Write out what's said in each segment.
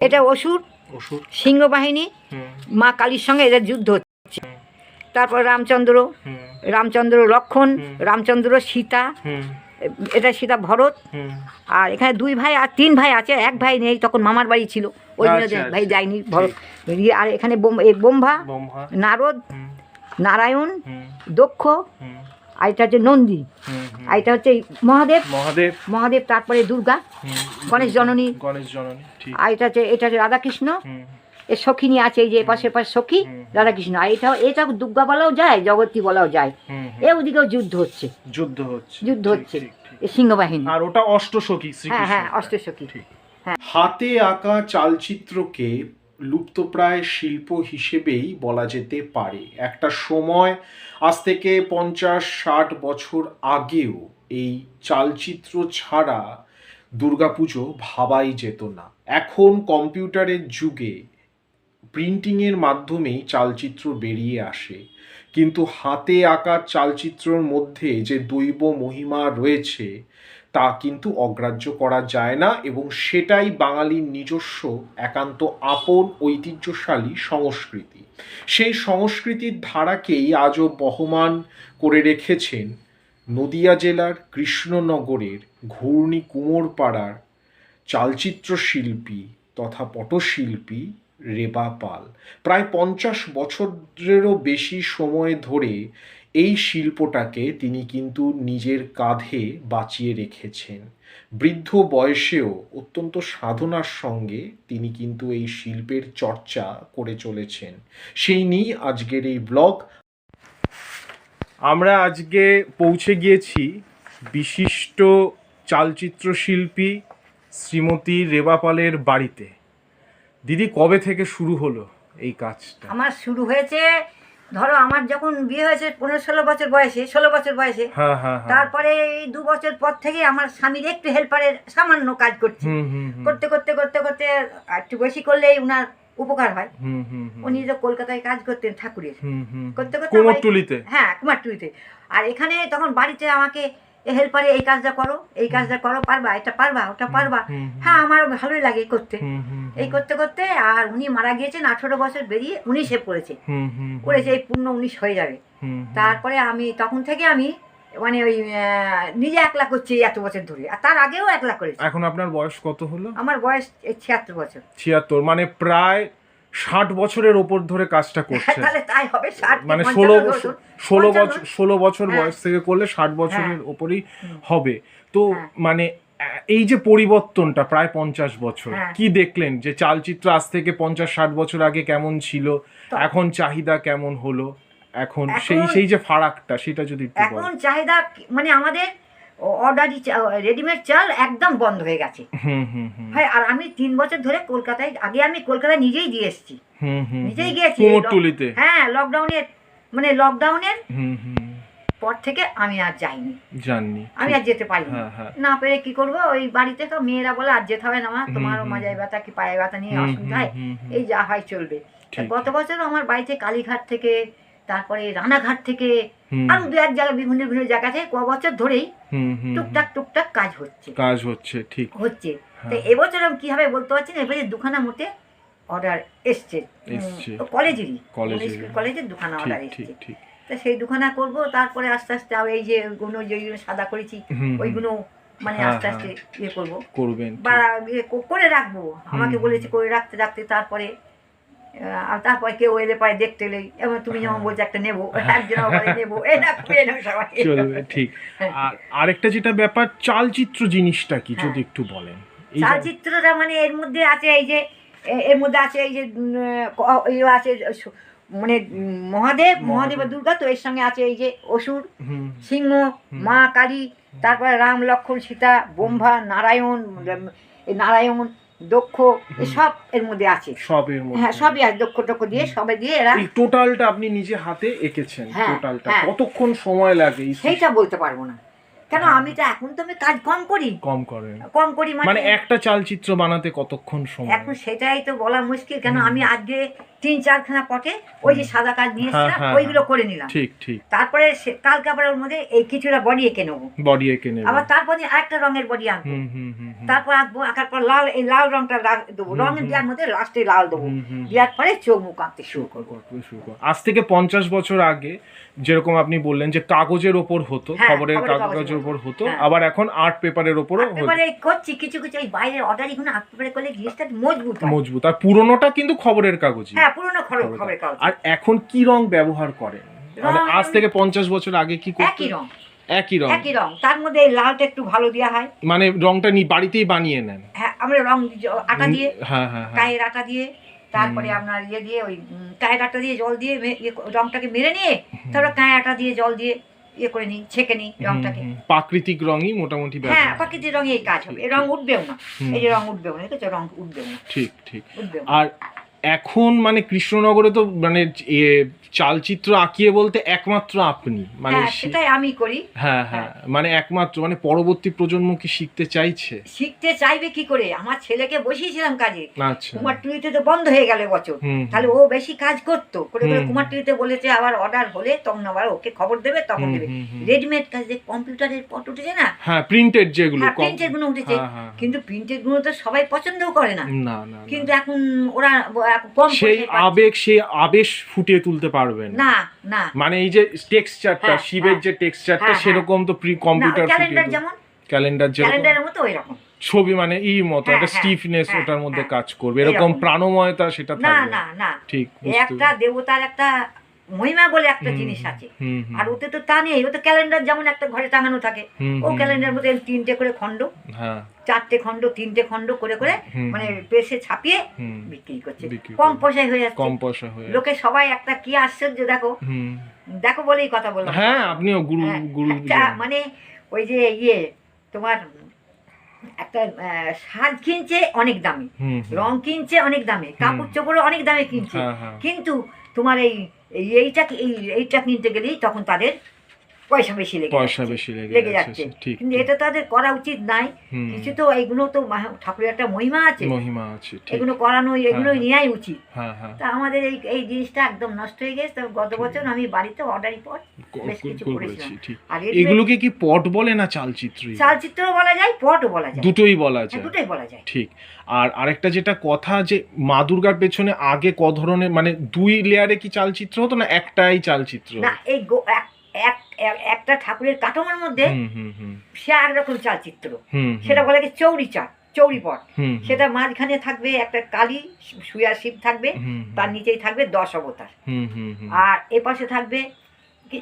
এটা অসুর অসুর। সিংহ বাহিনী মা কালীর সঙ্গে এদের যুদ্ধ হচ্ছে। তারপর রামচন্দ্র রামচন্দ্র লক্ষণ রামচন্দ্র সীতা এটা সীতা ভরত। আর এখানে দুই ভাই আর তিন ভাই আছে এক ভাই নেই তখন মামার বাড়ি ছিল। ওই জন্য আচ্ছা, ভাই আচ্ছা। যায়নি ভরত। আর এখানে বোম- এই ব্রহ্মা ব্রহ্মা নারদ নারায়ণ দক্ষ আর এটা হচ্ছে নন্দী। আর এটা হচ্ছে মহাদেব। মহাদেব। মহাদেব তারপরে দুর্গা। গণেশ জননী। গণেশ জননী আর এটা হচ্ছে এটা হচ্ছে রাধাকৃষ্ণ। এর সখিনী আছে এই যে এপাশে পাশে সখী রাধাকৃষ্ণ। আর এটা এটা দুর্গা বলাও যায় জগতী বলাও যায়। এ ওদিকেও যুদ্ধ হচ্ছে। যুদ্ধ হচ্ছে। যুদ্ধ হচ্ছে। এ সিংহবাহিনী। আর ওটা অষ্টসখী হ্যাঁ হ্যাঁ অষ্টসখী। হ্যাঁ। হাতে আঁকা চালচিত্রকে লুপ্তপ্রায় শিল্প হিসেবেই বলা যেতে পারে। একটা সময়, আজ থেকে পঞ্চাশ, ষাট বছর আগেও এই চালচিত্র ছাড়া দুর্গাপুজো ভাবাই যেত না। এখন কম্পিউটারের যুগে প্রিন্টিংয়ের মাধ্যমেই চালচিত্র বেরিয়ে আসে। কিন্তু হাতে আঁকা চালচিত্রর মধ্যে যে দৈব মহিমা রয়েছে তা কিন্তু অগ্রাহ্য করা যায় না এবং সেটাই বাঙালির নিজস্ব একান্ত আপন, ঐতিহ্যশালী সংস্কৃতি। সেই সংস্কৃতির ধারাকেই আজও বহমান করে রেখেছেন নদিয়া জেলার কৃষ্ণনগরের ঘূর্ণি কুমোরপাড়ার চালচিত্র শিল্পী তথা পটশিল্পী রেবা পাল। প্রায় পঞ্চাশ বছরেরও বেশি সময় ধরে এই শিল্পটাকে তিনি কিন্তু নিজের কাঁধে বাঁচিয়ে রেখেছেন। বৃদ্ধ বয়সেও অত্যন্ত সাধনার সঙ্গে তিনি কিন্তু এই শিল্পের চর্চা করে চলেছেন। সেই নিয়েই আজকের এই ব্লগ। আমরা আজকে পৌঁছে গিয়েছি বিশিষ্ট চালচিত্র শিল্পী শ্রীমতী রেবাপালের বাড়িতে। দিদি কবে থেকে শুরু হলো এই কাজটা? আমার শুরু হয়েছে ধরো আমার যখন বিয়ে হয়েছে পনেরো ষোলো বছর বয়সে ষোলো বছর বয়সে হ্যাঁ হ্যাঁ হ্যাঁ। তারপরে এই দু বছর পর থেকে আমার স্বামীর একটু হেল্পারের সামান্য কাজ করছি। করতে করতে করতে করতে একটু বেশি করলেই উনার উপকার হয়। উনি তো কলকাতায় কাজ করতেন ঠাকুরের। করতে করতে হ্যাঁ কুমারটুলিতে আর এখানে তখন বাড়িতে আমাকে হেল্পারে এই কাজটা করো এই কাজটা করো পারবা এটা পারবা ওটা পারবা। হ্যাঁ আমার ভালোই লাগে করতে। এই করতে করতে আর উনি মারা গিয়েছেন আঠেরো বছর বেরিয়ে উনিশে পড়েছে করেছে। এই পূর্ণ উনিশ হয়ে যাবে। তারপরে আমি তখন থেকে আমি মানে ওই নিজে একলা করছি এত বছর ধরে। আর তার আগেও একলা করেছি। এখন আপনার বয়স কত হলো? আমার বয়স এই ছিয়াত্তর বছর। ছিয়াত্তর মানে প্রায় ষাট বছরের ওপর ধরে কাজটা করছে। তাহলে তাই হবে মানে ষোলো বছর ষোলো বছর ষোলো বছর হ্যাঁ। বয়স থেকে করলে ষাট বছরের ওপরই হবে। তো হ্যাঁ। মানে এই যে পরিবর্তনটা প্রায় পঞ্চাশ বছর হ্যাঁ। কি দেখলেন যে চালচিত্র আজ থেকে পঞ্চাশ ষাট বছর আগে কেমন ছিল? এখন চাহিদা কেমন হলো? এখন সেই সেই যে ফারাকটা সেটা যদি এখন চাহিদা মানে আমাদের অর্ডারি রেডিমেড চাল একদম বন্ধ হয়ে গেছে। হয় আর আমি তিন বছর ধরে কলকাতায় আগে আমি কলকাতায় নিজেই দিয়ে এসেছি। নিজেই গিয়েছি। হ্যাঁ লকডাউনের মানে লকডাউনের পর থেকে আমি আর যাইনি। জাননি আমি আর যেতে পারিনি। হ্যাঁ হ্যাঁ। না পেরে কি করব? ওই বাড়িতে তো মেয়েরা বলে আর যেতে হবে না হুম, তোমারও। মাজায় ব্যথা কি পায়ে ব্যথা নিয়ে অসুবিধা হয়? এই যা হয় চলবে। গত বছর আমার বাড়িতে কালীঘাট থেকে তারপরে রানাঘাট থেকে আরও দু এক জায়গায় বিভিন্ন বিভিন্ন জায়গা থেকে ক বছর ধরেই টুকটাক টুকটাক কাজ হচ্ছে। কাজ হচ্ছে ঠিক। হচ্ছে। তো হ্যাঁ। এবছর আমি কীভাবে বলতে পারছি না এবারে দুখানা মোটে অর্ডার এসছে। কলেজেরই। স্কুল কলেজের দুখানা অর্ডার এসছে। তো সেই দুখানা করব তারপরে আস্তে আস্তে এই যে ওগুলো যেগুলো সাদা করেছি ওইগুলো মানে হ্যাঁ, আস্তে আস্তে ইয়ে করব। করবেন বা ইয়ে করে রাখব। আমাকে বলেছে করে রাখতে রাখতে তারপরে আর তারপরে কেউ এলে পারে দেখতে এলেই এবার তুমি যেমন হ্যাঁ। বলছো একটা নেব। একজন নেব। এ না এ সবাই। চলবে ঠিক। হ্যাঁ। আর আরেকটা যেটা ব্যাপার চালচিত্র জিনিসটা কি হ্যাঁ। যদি একটু বলেন? চালচিত্রটা মানে এর মধ্যে আছে এই যে এর মধ্যে আছে এই যে আছে মানে মহাদেব মহাদেব। দুর্গা তো এর সঙ্গে আছে এই যে অসুর সিংহ মা কালী তারপরে রাম লক্ষ্মণ সীতা ব্রহ্মা নারায়ণ নারায়ণ দক্ষ সব এর মধ্যে আছে। সবের মধ্যে হ্যাঁ সবই আছে দক্ষ টক্ষ দিয়ে সবে দিয়ে এরা এই টোটালটা আপনি নিজে হাতে এঁকেছেন হ্যাঁ, টোটালটা। হ্যাঁ। কতক্ষণ সময় লাগে সেটা সেইটা বলতে পারব না। কেন আমি তো এখন তো আমি কাজ কম করি। কম করেন। কম করি মানে মানে একটা চালচিত্র বানাতে কতক্ষণ সময় এখন সেটাই তো বলা মুশকিল। কেন আমি আজকে তিন চারখানা পটে ওই যে সাদা কাজ নিয়ে হ্যাঁ, এসেছিলাম হ্যাঁ, ওইগুলো করে নিলাম। ঠিক ঠিক। তারপরে কালকে আবার ওর মধ্যে এই কিছুটা বডি এঁকে নেব। বডি এঁকে নেবে। আবার তারপর দিন আরেকটা রঙের বডি হুম। তারপর আঁকবো আঁকার পর লাল এই লাল রংটা দেবো। রঙ দেওয়ার মধ্যে লাস্টে লাল দেবো। দেওয়ার পরে চোখ মুখ আঁকতে শুরু করব। শুরু। আজ থেকে পঞ্চাশ বছর আগে যেরকম আপনি বললেন যে কাগজের ওপর হতো হ্যাঁ, খবরের কাগজের ওপর হতো হ্যাঁ। আবার এখন আর্ট পেপারের ওপরও। এবারে করছি কিছু কিছু এই বাইরের অর্ডার এগুলো আঁকতে পারে করলে জিনিসটা মজবুত মজবুত। আর পুরোনোটা কিন্তু খবরের কাগজই। হ্যাঁ পুরোনো খবর খবরের কাগজ। আর এখন কি রং ব্যবহার মানে আজ থেকে পঞ্চাশ বছর আগে কি করতেন? একই রং। একই রং। একই রং। তার মধ্যে এই লালটা একটু ভালো দেওয়া হয়। মানে রংটা নি বাড়িতেই বানিয়ে নেন? হ্যাঁ আমরা রং আটা দিয়ে হ্যাঁ হ্যাঁ হ্যাঁ। টায়ের আটা দিয়ে তারপরে আপনার ইয়ে দিয়ে ওই টায়ের আটা দিয়ে জল দিয়ে ইয়ে রংটাকে মেরে নিয়ে তারপরে কাঁয় আটা দিয়ে জল দিয়ে ইয়ে করে নিই ছেঁকে নিই রংটাকে। প্রাকৃতিক রঙই মোটামুটি হ্যাঁ প্রাকৃতিক রঙে এই কাজ হবে। এই রং উঠবেও না। এই যে রং উঠবেও না দেখেছ রং উঠবেও না। ঠিক ঠিক। আর এখন মানে কৃষ্ণনগরে তো মানে চালচিত্র আঁকিয়ে বলতে একমাত্র আপনি মানে হ্যাঁ সেটাই আমি করি। হ্যাঁ হ্যাঁ মানে একমাত্র মানে পরবর্তী প্রজন্ম কি শিখতে চাইছে? শিখতে চাইবে কি করে? আমার ছেলেকে বসিয়েছিলাম কাজে। আচ্ছা। কুমারটুলিতে তো বন্ধ হয়ে গেল বছর। তাহলে ও বেশি কাজ করতো। করে করে। কুমারটুলিতে বলেছে আবার অর্ডার হলে তখন আবার ওকে খবর দেবে তখন দেবে। রেডিমেড কাজ যে কম্পিউটারের পট উঠেছে না? হ্যাঁ প্রিন্টেড যেগুলো হ্যাঁ কম- গুলো উঠেছে। হ্যাঁ, হ্যাঁ, কিন্তু প্রিন্টেরগুলো তো সবাই পছন্দও করে না। কিন্তু এখন ওরা কম সেই আবেগ সেই আবেশ ফুটিয়ে তুলতে পারবেন না না মানে এই যে টেক্সচারটা হ্যাঁ, শিবের হ্যাঁ। যে টেক্সচারটা হ্যাঁ। সেরকম তো প্রি কম্পিউটার ক্যালেন্ডার যেমন ক্যালেন্ডার যেরকম ক্যালেন্ডারের মতো ওই রকম ছবি মানে ই মতো একটা স্টিফনেস ওটার মধ্যে। কাজ করবে এরকম এরকম। প্রাণময়তা সেটা না থাকবে না না ঠিক বুঝতে একটা দেবতার একটা মহিমা বলে একটা জিনিস আছে। আর ওতে তো তা নেই ওতে ক্যালেন্ডার যেমন একটা ঘরে টাঙানো থাকে ও ক্যালেন্ডার মধ্যে তিনটে করে খণ্ড হ্যাঁ। চারটে খণ্ড তিনটে খণ্ড করে করে মানে প্রেসে ছাপিয়ে বিক্রি করছে। কম পয়সায় হয়ে যাচ্ছে। কম পয়সা হয়ে লোকে সবাই একটা কি আশ্চর্য দেখো। দেখো বলেই কথা বললাম হ্যাঁ আপনিও গুরু হ্যাঁ, গুরু মানে ওই যে ইয়ে তোমার একটা সাজ কিনছে অনেক দামি। রং কিনছে অনেক দামে। কাপড় চোপড়ও অনেক দামে কিনছে। হ্যাঁ। কিন্তু তোমার এই এই- এইটা এই এইটা কিনতে গেলেই তখন তাদের পয়সা বেশি লেগে পয়সা বেশি লেগে যাচ্ছে কিন্তু এটা তাদের করা উচিত নাই। কিছু তো এইগুলো তো ঠাকুরের একটা মহিমা আছে। মহিমা আছে এগুলো করানো এগুলো হ্যাঁ। নেওয়াই উচিত। হ্যাঁ হ্যাঁ। তা আমাদের এই এই জিনিসটা একদম নষ্ট হয়ে গেছে। গত বছর আমি বাড়িতে বেশ কিছু করেছিলাম। আর এগুলোকে কি পট বলে না চালচিত্র চালচিত্রও বলা যায় পটও বলা যায়। দুটোই বলা হ্যাঁ, যায় দুটোই বলা যায়। ঠিক। আর আরেকটা যেটা কথা যে মা দুর্গার পেছনে আগে ক ধরনের মানে দুই লেয়ারে কি চালচিত্র হতো না একটাই চালচিত্র? না এই এক- এক- এক- একটা ঠাকুরের কাঠামোর মধ্যে সে একরকম চালচিত্র। সেটা বলে চৌরি চাল চৌরি পট। সেটা মাঝখানে থাকবে একটা কালী সুয়া শিব থাকবে তার নিচেই থাকবে দশ অবতার। আর এপাশে থাকবে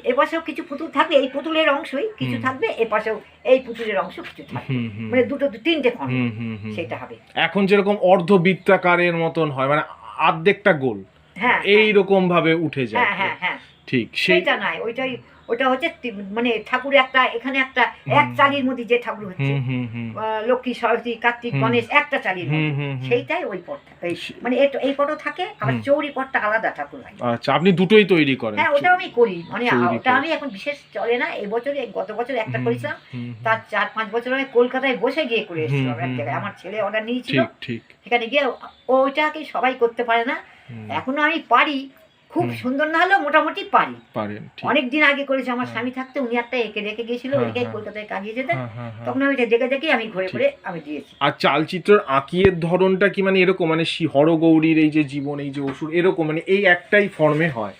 এপাশেও কিছু পুতুল থাকবে এই পুতুলের অংশই কিছু। থাকবে এপাশেও এই পুতুলের অংশ কিছু থাকবে। মানে দুটো তিনটে খন্ড সেটা হবে। এখন যেরকম অর্ধবৃত্তাকারের মতন হয় মানে আর্ধেকটা গোল হ্যাঁ এইরকম ভাবে উঠে যায়। হ্যাঁ হ্যাঁ হ্যাঁ। ঠিক সেটা নাই ওইটাই ওটা হচ্ছে মানে ঠাকুর একটা এখানে একটা এক চালির মধ্যে যে ঠাকুর হচ্ছে। লক্ষ্মী সরস্বতী কার্তিক গণেশ একটা চালির। সেইটাই ওই পট এই মানে এই পটও থাকে হুম। চৌরি পটটা আলাদা ঠাকুর হয়। আচ্ছা আপনি দুটোই তৈরি করেন। হ্যাঁ ওটাও আমি করি। মানে ওটা আমি এখন বিশেষ চলে না এই বছরে গত বছর একটা করেছিলাম। তার চার পাঁচ বছর আমি কলকাতায় বসে গিয়ে করে এসেছিলাম এক জায়গায়। আমার ছেলে অর্ডার নিয়েছিল। সেখানে গিয়ে ওইটাকে সবাই করতে পারে না। এখনও আমি পারি। খুব সুন্দর না হলেও মোটামুটি পারি। অনেক দিন আগে করেছি আমার হ্যাঁ। স্বামী থাকতে উনি একটা এঁকে রেখে গিয়েছিল ওইটাই হ্যাঁ। কলকাতায় যেতেন। হ্যাঁ, হ্যাঁ, হ্যাঁ। তখন আমি দেখে দেখে আমি ঘুরে ঘুরে আমি দিয়েছি আর চালচিত্রের আঁকিয়ের ধরনটা কি মানে এরকম? মানে শি- হরগৌরীর এই যে জীবন এই যে অসুর এরকম? মানে এই একটাই ফর্মে হয়।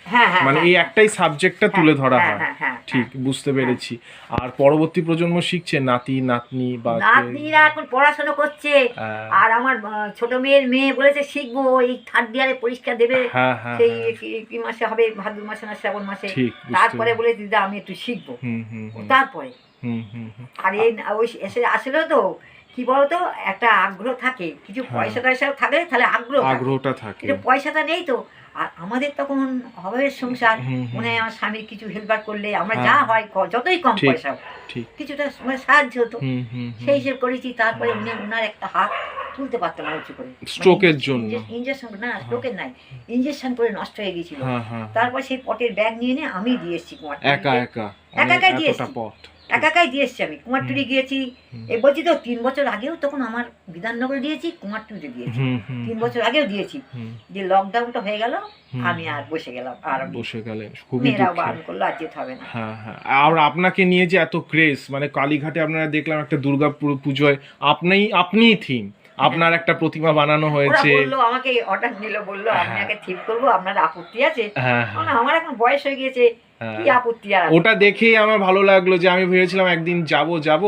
মানে এই একটাই সাবজেক্টটা তুলে ধরা হ্যাঁ, ঠিক। বুঝতে পেরেছি। আর পরবর্তী প্রজন্ম শিখছে নাতি নাতনি বা নাতনিরা এখন পড়াশোনা করছে। আর আমার ছোট মেয়ের মেয়ে বলেছে শিখব এই থার্ড ইয়ারে পরীক্ষা দেবে। সেই কি- মাসে হবে? ভাদ্র মাসে না শ্রাবণ মাসে? তারপরে বলে দিদা আমি একটু শিখব। তারপরে? হুম হুম হুম। আর এই ওই এসে আসলেও তো কি বলতো একটা আগ্রহ থাকে। কিছু হ্যাঁ। পয়সা টয়সা থাকে তাহলে আগ্রহ। আগ্রহটা থাকে। পয়সাটা নেই তো। আর আমাদের তখন অভাবের সংসার মনে হয় আমার স্বামীর কিছু হেল্পার করলে আমরা হ্যাঁ। যা হয় যতই কম পয়সা কিছুটা মানে সাহায্য হতো। সেই হিসেব করেছি তারপরে উনি ওনার একটা হাত তুলতে পারতাম না উঁচু করে। Stroke এর জন্য। ইঞ্জেকশন না স্ট্রোকের নাই ইঞ্জেকশন করে নষ্ট হয়ে গেছিল হ্যাঁ হ্যাঁ। তারপর সেই পটের ব্যাগ নিয়ে নিয়ে আমি দিয়ে এসেছি একা একা। একা মানে পথ একা একাই দিয়ে এসছি আমি। কুমারটুলি গিয়েছি। এই বলছি তো তিন বছর আগেও তখন আমার বিধাননগরে দিয়েছি কুমারটুলিতে দিয়েছি তিন বছর আগেও দিয়েছি। যে লকডাউনটা হয়ে গেল আমি আর বসে গেলাম আর বসে গেলেন। খুবই মেয়েরাও বারণ করল আর যেতে হবে না। হ্যাঁ হ্যাঁ। আর আপনাকে নিয়ে যে এত ক্রেজ মানে কালীঘাটে আপনারা দেখলাম একটা দুর্গা পুজোয় আপনিই আপনিই থিম আপনার একটা প্রতিমা বানানো হয়েছে। বলল আমাকে অর্ডার নিল বলল আমি হ্যাঁ। আগে ঠিক করব আপনার আপত্তি আছে? হ্যাঁ আমার এখন বয়স হয়ে গিয়েছে হ্যাঁ? ওটা দেখেই আমার ভালো লাগল যে আমি ভেবেছিলাম একদিন যাব যাব।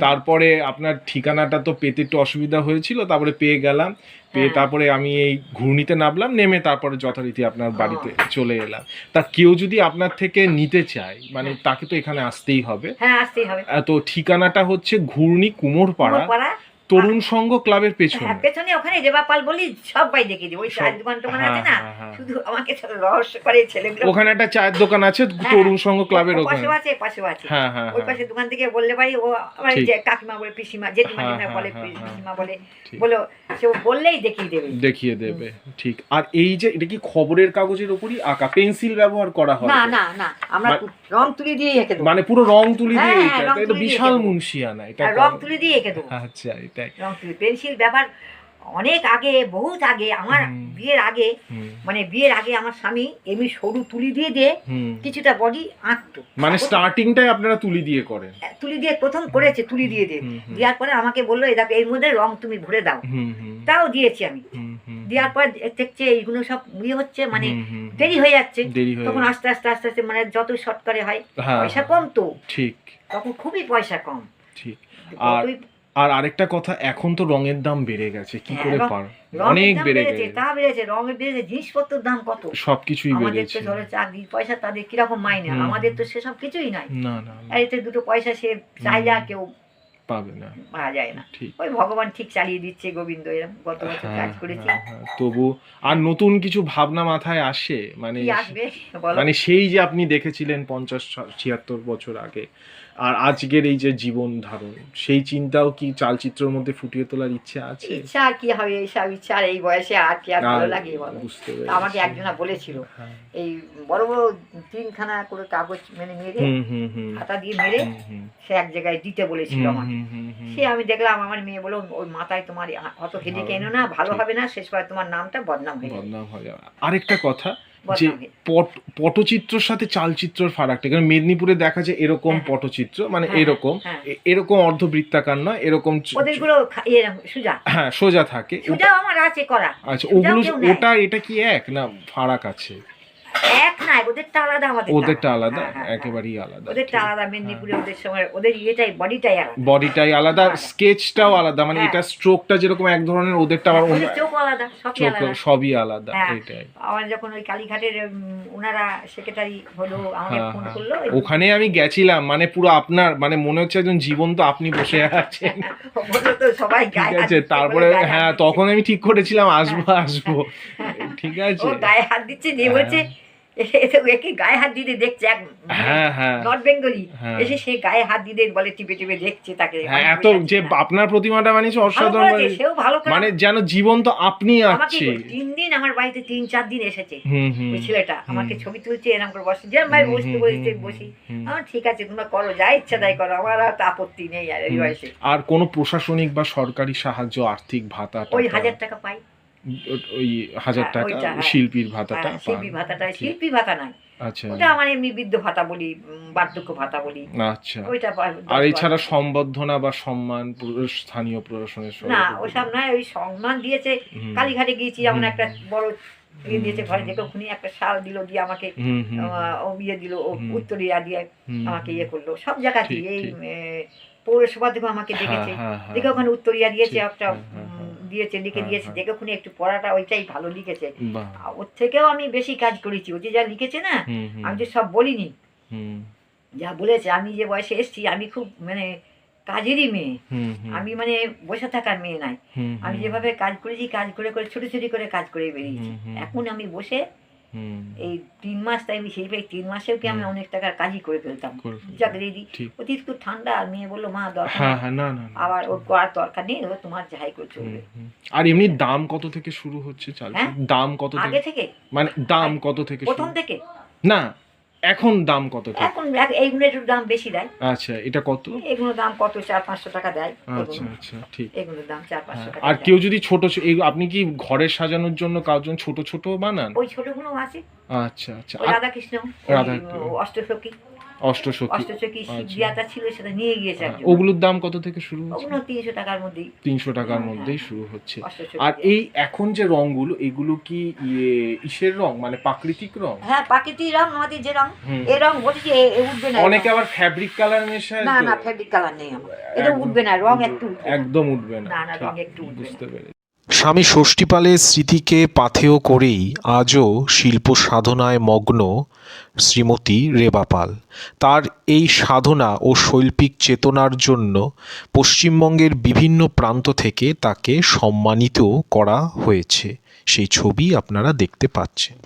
তারপরে আপনার ঠিকানাটা তো পেতে একটু অসুবিধা হয়েছিল তারপরে পেয়ে গেলাম। পেয়ে হ্যাঁ। তারপরে আমি এই ঘূর্ণিতে নামলাম নেমে তারপরে যথারীতি আপনার বাড়িতে চলে এলাম। তা কেউ যদি আপনার থেকে নিতে চায় মানে তাকে তো এখানে আসতেই হবে। হ্যাঁ আসতেই হবে। তো ঠিকানাটা হচ্ছে ঘূর্ণি কুমোরপাড়া পাড়া তরুণ সংঘ ক্লাবের পেছনে। হ্যাঁ পেছনে ওখানে রেবা পাল বলি সবাই দেখে দিই ওই সব- চায়ের দোকান টোকান আছে হ্যাঁ, না? হ্যাঁ, হ্যাঁ। শুধু আমাকে সব রহস্য করে ছেলেগুলো। ওখানে একটা চায়ের দোকান আছে তরুণ সংঘ ক্লাবের ওখানে। পাশেও আছে পাশেও আছে। হ্যাঁ হ্যাঁ ওই পাশে দোকান থেকে বললে পারি ও আমার যে কাকিমা বলে পিসিমা জেঠিমা হ্যাঁ, বলে। পিসিমা বলে বলো সে বললেই দেখিয়ে দেবে। দেখিয়ে দেবে ঠিক। আর এই যে এটা কি খবরের কাগজের উপরই আঁকা? পেন্সিল ব্যবহার করা হয় না না না। আমরা রং তুলি দিয়ে এঁকে দেবো। মানে পুরো রং তুলি দিয়ে হ্যাঁ, এটা এটা বিশাল মুন্সিয়ানা এটা আর রং তুলি দিয়ে এঁকে দেবো। আচ্ছা এটাই। রং তুলি পেন্সিল ব্যাপার অনেক আগে বহুত আগে আমার বিয়ের আগে মানে বিয়ের আগে আমার স্বামী এমনি সরু তুলি দিয়ে দিয়ে কিছুটা বডি আঁকতো। মানে স্টার্টিংটাই আপনারা তুলি দিয়ে করেন? তুলি দিয়ে প্রথম করেছে তুলি দিয়ে দিয়ে। দেওয়ার পরে আমাকে বলল এই দেখো এর মধ্যে রং তুমি ভরে দাও। তাও দিয়েছি আমি। দেওয়ার পর দেখছে এইগুলো সব ইয়ে হচ্ছে মানে। দেরি হয়ে যাচ্ছে। তখন আস্তে আস্তে আস্তে আস্তে মানে যত শর্ট করে হয় হ্যাঁ পয়সা হ্যাঁ, কম তো। ঠিক। তখন খুবই পয়সা কম। ঠিক। আর আর আরেকটা কথা এখন তো রঙের দাম বেড়ে গেছে কি হ্যাঁ, করে পার? অনেক বেড়ে গেছে। তা বেড়েছে রঙের বেড়েছে জিনিসপত্রের দাম কত? সবকিছুই আমাদের বেড়েছে। তো ধরো চাকরির পয়সা তাদের কীরকম মাইনে আমাদের তো সেসব কিছুই নাই। না না আর এতে দুটো পয়সা সে চাইলে কেউ পাবে না। পাওয়া যায় না। ঠিক। ওই ভগবান ঠিক চালিয়ে দিচ্ছে গোবিন্দ এরকম গত বছর হ্যাঁ, কাজ করেছি। হ্যাঁ, তবু আর নতুন কিছু ভাবনা মাথায় আসে? মানে কি আসবে? মানে সেই যে আপনি দেখেছিলেন পঞ্চাশ ছিয়াত্তর বছর আগে আর আজকের এই যে জীবন ধারণ সেই চিন্তাও কি চালচিত্রের মধ্যে ফুটিয়ে তোলার ইচ্ছে আছে? ইচ্ছা আর কি হবে এইসব ইচ্ছা আর এই বয়সে আর কি আর ভালো লাগে বলো? আমাকে। একজনা বলেছিল হ্যাঁ। এই বড় বড় তিনখানা করে কাগজ মানে মেরে হুম হুম হুম। হাতা দিয়ে মেরে সে এক জায়গায় দিতে বলেছিল আমাকে। সে আমি দেখলাম আমার মেয়ে বলো ওই মাথায় তোমার অত হেডেকে এনো না ভালো হবে না শেষ পরে তোমার নামটা বদনাম হয়ে বদনাম হয়ে যাবে। আরেকটা কথা যে পট পটচিত্রর সাথে চালচিত্রর ফারাকটা কারণ মেদিনীপুরে দেখা যায় এরকম হ্যাঁ। পটচিত্র মানে হ্যাঁ, এরকম। হ্যাঁ। এরকম অর্ধবৃত্তাকার নয় এরকম ইয়ে সুজা। হ্যাঁ সোজা থাকে। ওটা- আমার আছে করা। আচ্ছা ওগুলো ওটা এটা কি এক না ফারাক আছে? এক নাই ওদেরটা আলাদা আমাদের ওদেরটা আলাদা হ্যাঁ, হ্যাঁ, হ্যাঁ। একেবারেই আলাদা ওদেরটা আলাদা মেদিনীপুরে ওদের সময় ওদের ইয়েটাই বডিটাই আলাদা। বডিটাই আলাদা। স্কেচটাও আলাদা মানে হ্যাঁ। এটা স্ট্রোকটা যেরকম এক ধরনের ওদেরটা আবার চোখ আলাদা সবই আলাদা। সবই আলাদা হ্যাঁ। এটাই। আমার যখন ওই কালীঘাটের ওনারা সেক্রেটারি হলো আমাকে হ্যাঁ, ফোন হ্যাঁ। করল ওখানে আমি গেছিলাম মানে পুরো আপনার মানে মনে হচ্ছে একজন জীবন্ত আপনি বসে আছেন। সবাই আছে তারপরে হ্যাঁ তখন আমি ঠিক করেছিলাম আসব আসব। ঠিক আছে। গায়ে হাত দিচ্ছে বলছে এ তো একে গায়ে হাত দিতে দেখছে এক হ্যাঁ হ্যাঁ। North Bengali. হ্যাঁ। এসে সে গায়ে হাত দিতে বলে টিপে টিপে দেখছে তাকে। হ্যাঁ এত যে আপনার প্রতিমাটা বানিয়েছে অসাধারণ সেও ভালো মানে যেন জীবন্ত আপনি আছে। তিন দিন আমার বাড়িতে তিন চার দিন এসেছে। ওই ছেলেটা আমাকে ছবি তুলছে এরকম করে বসে যেরকম ভাই বসতে বসতে বসি। আমার ঠিক আছে তোমরা করো যা ইচ্ছা তাই করো আমার আর তো আপত্তি নেই আর এই বয়সে। আর কোনো প্রশাসনিক বা সরকারি সাহায্য আর্থিক ভাতা ওই হাজার টাকা পাই। ওই হাজার হ্যাঁ, টাকা হ্যাঁ। শিল্পীর ভাতাটা হ্যাঁ, শিল্পী ভাতাটা শিল্পী ভাতা নাই। আচ্ছা। ওটা আমার এমনি বৃদ্ধ ভাতা বলি বার্ধক্য ভাতা বলি। আচ্ছা। ওইটা আর এছাড়া সম্বর্ধনা বা সম্মান স্থানীয় প্রশাসনের না ওসব নয় ওই সম্মান দিয়েছে। কালীঘাটে গিয়েছি যেমন একটা বড় ইয়ে দিয়েছে ঘরে দেখে ওখানে একটা শাল দিল দিয়ে আমাকে ইয়ে দিল। উত্তরিয়া দিয়ে আমাকে ইয়ে করল। সব জায়গাতে এই পৌরসভা থেকেও আমাকে দেখেছে দেখে ওখানে উত্তরিয়া দিয়েছে একটা। দিয়েছে লিখে হ্যাঁ, দিয়েছে হ্যাঁ। দেখে ওখানে একটু পড়াটা ওইটাই ভালো লিখেছে। ওর থেকেও আমি বেশি কাজ করেছি ও যে যা লিখেছে না আমি যে সব বলিনি। যা বলেছে আমি যে বয়সে এসছি আমি খুব মানে কাজেরই মেয়ে। আমি মানে বসে থাকার মেয়ে নাই। আমি যেভাবে কাজ করেছি কাজ করে করে ছুটি ছুটি করে কাজ করে বেরিয়েছি। এখন আমি বসে এই তিন মাস তাই সেই ভাই তিন মাসেও কি আমি অনেক টাকার কাজই করে ফেলতাম। যাক রেডি। অতীত খুব ঠান্ডা আর মেয়ে বলল মা দরকার হ্যাঁ। হ্যাঁ না না না। আবার ওর করার দরকার নেই ও তোমার যাই করে চলবে। আর এমনি দাম কত থেকে শুরু হচ্ছে চাল? হ্যাঁ? দাম কত আগে থেকে? মানে দাম কত থেকে প্রথম থেকে? না এখন দাম কত এখন এইগুলো একটু দাম বেশি দেয়। আচ্ছা এটা কত? এগুলো দাম কত? চার পাঁচশো টাকা দেয়। আচ্ছা আচ্ছা ঠিক। এগুলোর দাম চার পাঁচশো হ্যাঁ, টাকা আর কেউ যদি ছোট আপনি কি ঘরে সাজানোর জন্য কারোর জন্য ছোট ছোট বানান? ওই ছোটগুলো আছে। আচ্ছা আচ্ছা। রাধাকৃষ্ণ রাধা- অষ্টসখী অষ্টসখী অষ্টসখী আচ্ছা। শিবজিয়াটা ছিল সেটা নিয়ে গিয়েছে হ্যাঁ, ওগুলোর দাম কত থেকে শুরু হচ্ছে? ওগুলো তিনশো টাকার মধ্যেই। তিনশো টাকার হ্যাঁ, মধ্যেই হ্যাঁ। শুরু হচ্ছে। আর এই এখন যে রংগুলো এগুলো কি ইয়ে ইসের রং মানে প্রাকৃতিক রং? হ্যাঁ প্রাকৃতিক রং আমাদের যে রং হুম। রং বলছি এ উঠবে না অনেকে আবার ফ্যাব্রিক কালার মেশায় না না ফেব্রিক কালার নেই আমার। এটা একদম- উঠবে না রং একটু একদম উঠবে না। না, না, রং একটু বুঝতে পেরেছি। স্বামী ষষ্ঠীপালের স্মৃতিকে পাথেয় করেই আজও শিল্প সাধনায় মগ্ন শ্রীমতী রেবাপাল। তার এই সাধনা ও শৈল্পিক চেতনার জন্য পশ্চিমবঙ্গের বিভিন্ন প্রান্ত থেকে তাকে সম্মানিত করা হয়েছে। সেই ছবি আপনারা দেখতে পাচ্ছেন।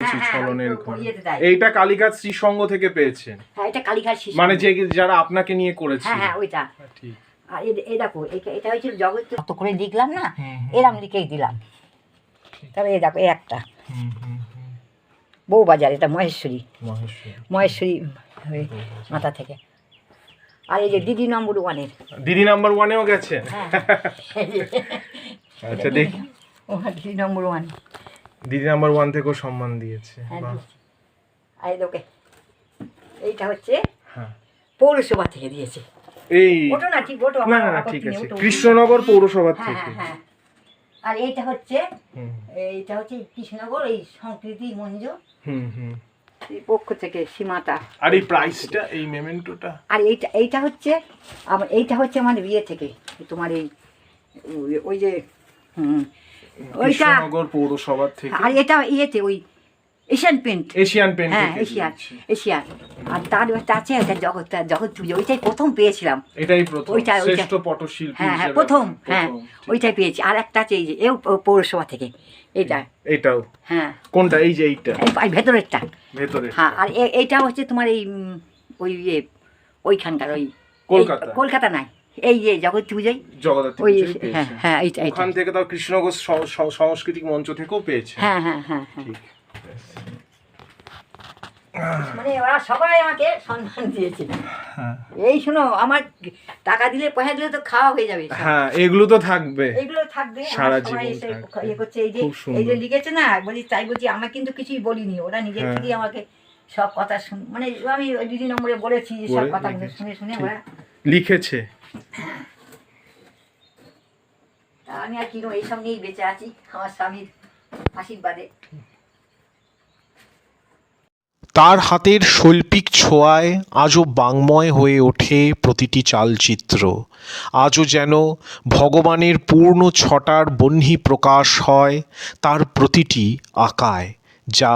হ্যাঁ, হ্যাঁ। এইটা কালীঘাট শ্রীসঙ্গ থেকে পেয়েছেন হ্যাঁ এটা কালীঘাট শিশু মানে যে যারা আপনাকে নিয়ে করেছে হ্যাঁ হ্যাঁ ওইটা। ঠিক। আর এই এই দেখো এটা এটা হয়েছিল জগৎ কত করে লিখলাম না? এরম লিখেই দিলাম। তবে এই দেখো এই একটা। হুম, হুম, হুম। বউবাজার এটা মহেশ্বরী। মহেশ্বরী। মহেশ্বরী ওই মাথা থেকে। আর এই যে দিদি নম্বর ওয়ানের। দিদি নাম্বার ওয়ানেও গেছেন হ্যাঁ। আচ্ছা দেখি। ও Didi number one. Didi number one থেকেও সম্মান দিয়েছে। হ্যাঁ। আর এই এইটা হচ্ছে হ্যাঁ। পৌরসভা থেকে দিয়েছে। এই ওটো না ঠিক ওটো না আমার না না ঠিক আছে। কৃষ্ণনগর পৌরসভা হ্যাঁ থেকে। হ্যাঁ হ্যাঁ। আর এইটা হচ্ছে এইটা হচ্ছে কৃষ্ণনগর এই সংস্কৃতি মঞ্জ হুম হুম। এই পক্ষ থেকে সীমাতা আর এই প্রাইসটা এই মেমেন্টোটা? আর এইটা এইটা হচ্ছে আমার এইটা হচ্ছে আমার বিয়ে থেকে তোমার এই ওই- যে হুম, ওইটা পৌরসভা থেকে। আর এটা ইয়েতে ওই এশিয়ান পেন্ট এশিয়ান পেন্ট হ্যাঁ এশিয়ান এশিয়ান আর তার একটা আছে এটা জগৎ জগৎ পুজো ওইটাই প্রথম পেয়েছিলাম। এটাই প্রথম ওইটা। শ্রেষ্ঠ পটশিল্পী হ্যাঁ হ্যাঁ প্রথম হ্যাঁ ওইটাই পেয়েছি। আর একটা আছে এই যে এও পৌরসভা থেকে এটা এটাও হ্যাঁ। কোনটা? এই যে এইটা? এই ভেতরেরটা। ভেতরে হ্যাঁ আর এইটা হচ্ছে তোমার এই ওই ইয়ে ওইখানকার ওই কলকাতা। কলকাতা নাই এই যে জগৎ জগদ্ধাত্রী ওই হ্যাঁ হ্যাঁ ওখান থেকে তাও স- সাংস্কৃতিক মঞ্চ থেকেও পেয়েছে। হ্যাঁ হ্যাঁ হ্যাঁ হ্যাঁ। ঠিক। মানে ওরা সবাই আমাকে সম্মান দিয়েছে হ্যাঁ। এই শোনো আমার টাকা দিলে পয়সা দিলে তো খাওয়া হয়ে যাবে। হ্যাঁ এগুলো তো থাকবে। এইগুলো থাকবে সারা জীবন। ইয়ে করছে এই যে এই যে লিখেছে না বলি তাই বলছি আমরা কিন্তু কিছুই বলিনি। ওরা নিজের হ্যাঁ। থেকেই আমাকে সব কথা শুন মানে আমি ওই দিদি নম্বরে বলেছি সব কথা শুনে শুনে ওরা লিখেছে। আমি আর কিনো এইসব নিয়েই বেঁচে আছি আমার স্বামীর আশীর্বাদে। তার হাতের শৈল্পিক ছোঁয়ায় আজও বাংময় হয়ে ওঠে প্রতিটি চালচিত্র। আজও যেন ভগবানের পূর্ণ ছটার বহ্নি প্রকাশ হয় তার প্রতিটি আঁকায়, যা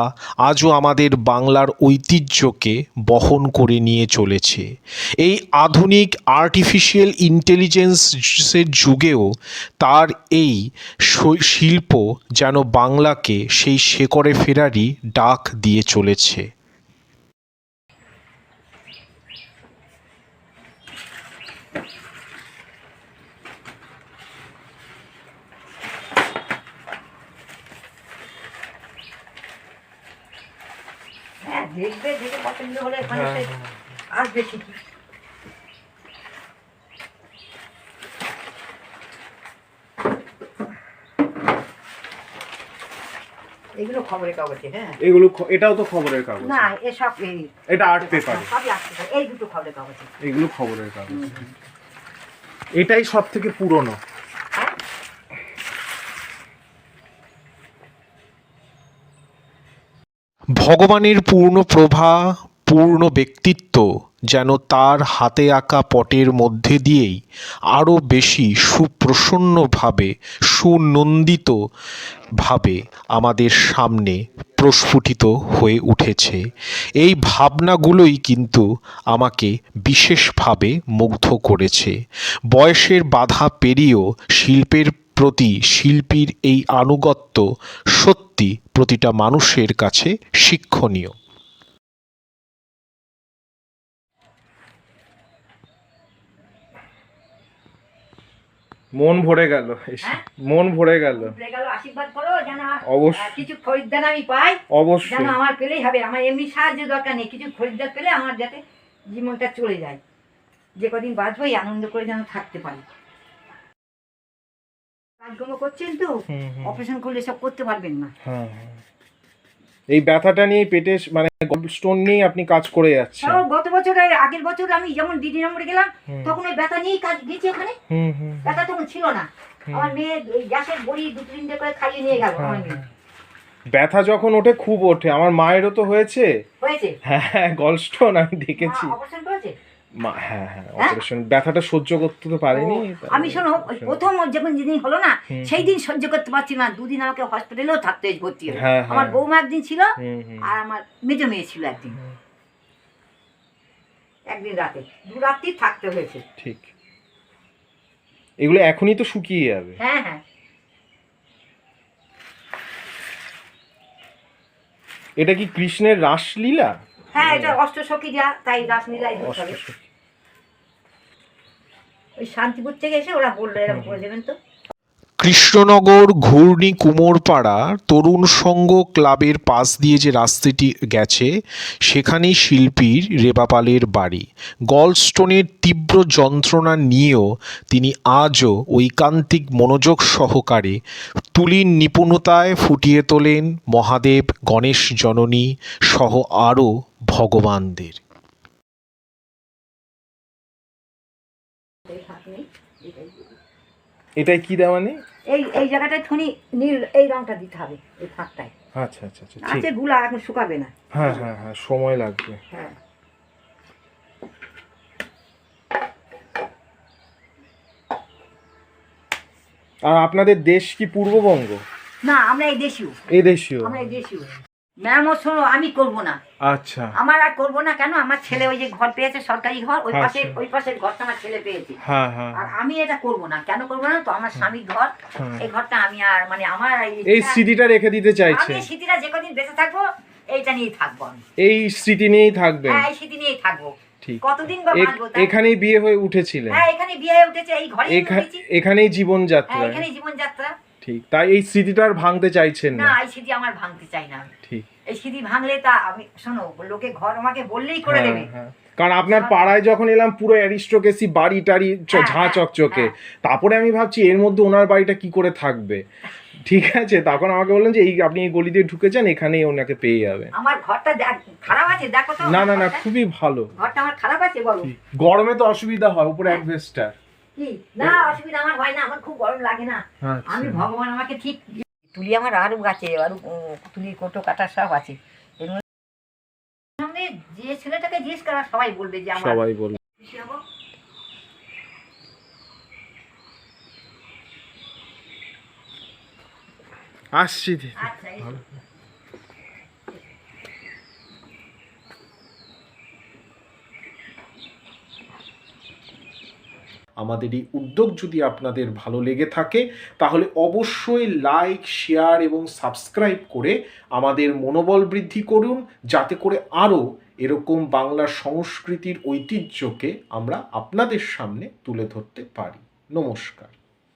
আজও আমাদের বাংলার ঐতিহ্যকে বহন করে নিয়ে চলেছে। এই আধুনিক আর্টিফিশিয়াল ইন্টেলিজেন্সের যুগেও তার এই শিল্প যেন বাংলাকে সেই শেকড়ে ফেরারই ডাক দিয়ে চলেছে হ্যাঁ দেখবে দেখে পছন্দ হলে এখানে হ্যাঁ, সে আসবে ঠিকই। এগুলো খবরের কাগজে হ্যাঁ? এগুলো এটাও তো খবরের কাগজ। না এসব এটা আর্ট পেপার সবই আসতে পারে এই দুটো খবরের কাগজে। এগুলো খবরের কাগজ। এটাই সব থেকে পুরনো। ভগবানের পূর্ণ প্রভা, পূর্ণ ব্যক্তিত্ব যেন তার হাতে আঁকা পটের মধ্যে দিয়েই আরও বেশি সুপ্রসন্নভাবে, সুনন্দিতভাবে আমাদের সামনে প্রস্ফুটিত হয়ে উঠেছে। এই ভাবনাগুলোই কিন্তু আমাকে বিশেষভাবে মুগ্ধ করেছে। বয়সের বাধা পেরিয়েও শিল্পের প্রতি শিল্পীর এই আনুগত্য সত্যি প্রতিটা মানুষের কাছে শিক্ষণীয় মন ভরে গেল হ্যাঁ? মন ভরে গেল আশীর্বাদ করো যেন অবশ্যই। কিছু খরিদ্দার আমি পাই যেন অবশ্যই আমার পেলেই হবে আমার এমনি সাহায্য দরকার নেই কিছু খরিদ্দার পেলে আমার যাতে জীবনটা চলে যায় যে কদিন বাঁচবো এই আনন্দ করে যেন থাকতে পারি কাজকর্ম করছেন তো হুম, হুম। অপারেশন করলে সব করতে পারবেন না। হ্যাঁ হ্যাঁ। এই ব্যথাটা নিয়ে পেটে মানে স্টোন নিয়ে আপনি কাজ করে যাচ্ছেন। তাও গত বছর আগের বছর আমি যেমন দিদি নম্বরে গেলাম তখন ওই ব্যথা নিয়েই কাজ গেছি ওখানে হুম হুম ব্যথা তখন ছিল না। আমার মেয়ে গ্যাসের বড়ি দু তিনটে করে খাইয়ে নিয়ে গেল আমার মেয়ে। ব্যথা যখন ওঠে খুব ওঠে। আমার মায়েরও তো হয়েছে। হয়েছে? হ্যাঁ গলস্টোন আমি দেখেছি। অপারেশন করেছে? মা হ্যাঁ হ্যাঁ হ্যাঁ? অপারেশন ব্যথাটা সহ্য করতে তো পারিনি আমি শোনো ওই প্রথম যখন যেদিন হলো না সেই দিন সহ্য করতে পারছি না দুদিন আমাকে হসপিটালেও থাকতে হয়েছে ভর্তি হয়ে। আমার। বৌমা একদিন ছিল আর আমার মেজো মেয়ে ছিল একদিন। একদিন রাতে দু রাত্রি থাকতে হয়েছে। ঠিক। এগুলো এখনই তো শুকিয়ে যাবে। হ্যাঁ হ্যাঁ। এটা কি কৃষ্ণের রাসলীলা? হ্যাঁ এটা অষ্টসখী যা তাই রাসলীলায় ওই শান্তিপুর থেকে এসে ওরা বলল এরকম করে দেবেন তো। কৃষ্ণনগর, ঘূর্ণি, কুমোরপাড়া তরুণ সংঘ ক্লাবের পাশ দিয়ে যে রাস্তাটি গেছে, সেখানেই শিল্পীর রেবাপালের বাড়ি গলস্টোনের তীব্র যন্ত্রণা নিয়েও তিনি আজও ঐকান্তিক মনোযোগ সহকারে তুলির নিপুণতায় ফুটিয়ে তোলেন মহাদেব, গণেশ জননী সহ আরও ভগবানদের এটাই। এটাই কি দেওয়া নেই এই এই জায়গাটায় থনি নীল এই রংটা দিতে হবে এই ফাঁকটায়। আচ্ছা আচ্ছা আচ্ছা ঠিক। আছে গুলা এখন শুকাবে না। হ্যাঁ হ্যাঁ হ্যাঁ সময় লাগবে। হ্যাঁ। আর আপনাদের দেশ কি পূর্ববঙ্গ? না আমরা এই দেশীয়। এই দেশীয়। আমরা এই দেশীয়। ম্যাম ও শোনো আমি করব না। আচ্ছা। আমার আর করব না কেন? আমার ছেলে ওই যে ঘর পেয়েছে সরকারি ঘর ওই আচ্ছা। পাশে ওই পাশের ঘরটা আমার ছেলে পেয়েছে। হ্যাঁ হ্যাঁ। আর আমি এটা করব না। কেন করব না? তো আমার স্বামীর ঘর হ্যাঁ। এই ঘরটা আমি আর মানে আমার এই- রেখে দিতে আমি চাইছেন স্মৃতিটা যে কদিন বেঁচে থাকব এইটা নিয়েই থাকব এই স্মৃতি নিয়েই থাকবেন হ্যাঁ এই স্মৃতি নিয়েই থাকব। কতদিন বা? এখানেই বিয়ে হয়ে উঠেছিলেন হ্যাঁ এখানে বিয়ে হয়ে উঠেছে এই ঘরে এখানেই হ্যাঁ জীবনযাত্রা এখানে জীবনযাত্রা। ঠিক। তাই এই স্মৃতিটা আর ভাঙতে চাইছেন না না? এই স্মৃতি আমার ভাঙতে চাই না ঠিক। এই স্মৃতি ভাঙলে তা আমি শোনো লোকে ঘর আমাকে বললেই করে হ্যাঁ, দেবে। হ্যাঁ। কারণ আপনার পাড়ায় যখন এলাম পুরো অ্যারিস্টোকেসি বাড়ি টাড়ি হ্যাঁ, ঝাঁ হ্যাঁ, চকচকে। হ্যাঁ। তারপরে আমি ভাবছি এর মধ্যে ওনার বাড়িটা কি করে থাকবে? ঠিক আছে? তখন আমাকে বললেন যে এই আপনি এই গলি দিয়ে ঢুকে যান এখানেই ওনাকে পেয়ে যাবেন আমার ঘরটা খারাপ আছে দেখো তো। না না না খুবই ভালো। ঘরটা আমার খারাপ আছে বলো। গরমে তো অসুবিধা হয় উপরে অ্যাডভেস্টার। কি? না অসুবিধা আমার হয় না আমার খুব গরম লাগে না। আচ্ছা। আমি ভগবান আমাকে ঠিক তুলি আমার আরও গাছে আরও তুলি কোটো কাটা সব আছে। এর মধ্যে যে ছেলেটাকে জিজ্ঞেস করা সবাই বলবে যে আমার সবাই বলবে। আসছি আচ্ছা আমাদের এই উদ্যোগ যদি আপনাদের ভালো লেগে থাকে, তাহলে অবশ্যই লাইক শেয়ার এবং সাবস্ক্রাইব করে আমাদের মনোবল বৃদ্ধি করুন, যাতে করে আরও এরকম বাংলা সংস্কৃতির ঐতিহ্যকে আমরা আপনাদের সামনে তুলে ধরতে পারি। নমস্কার।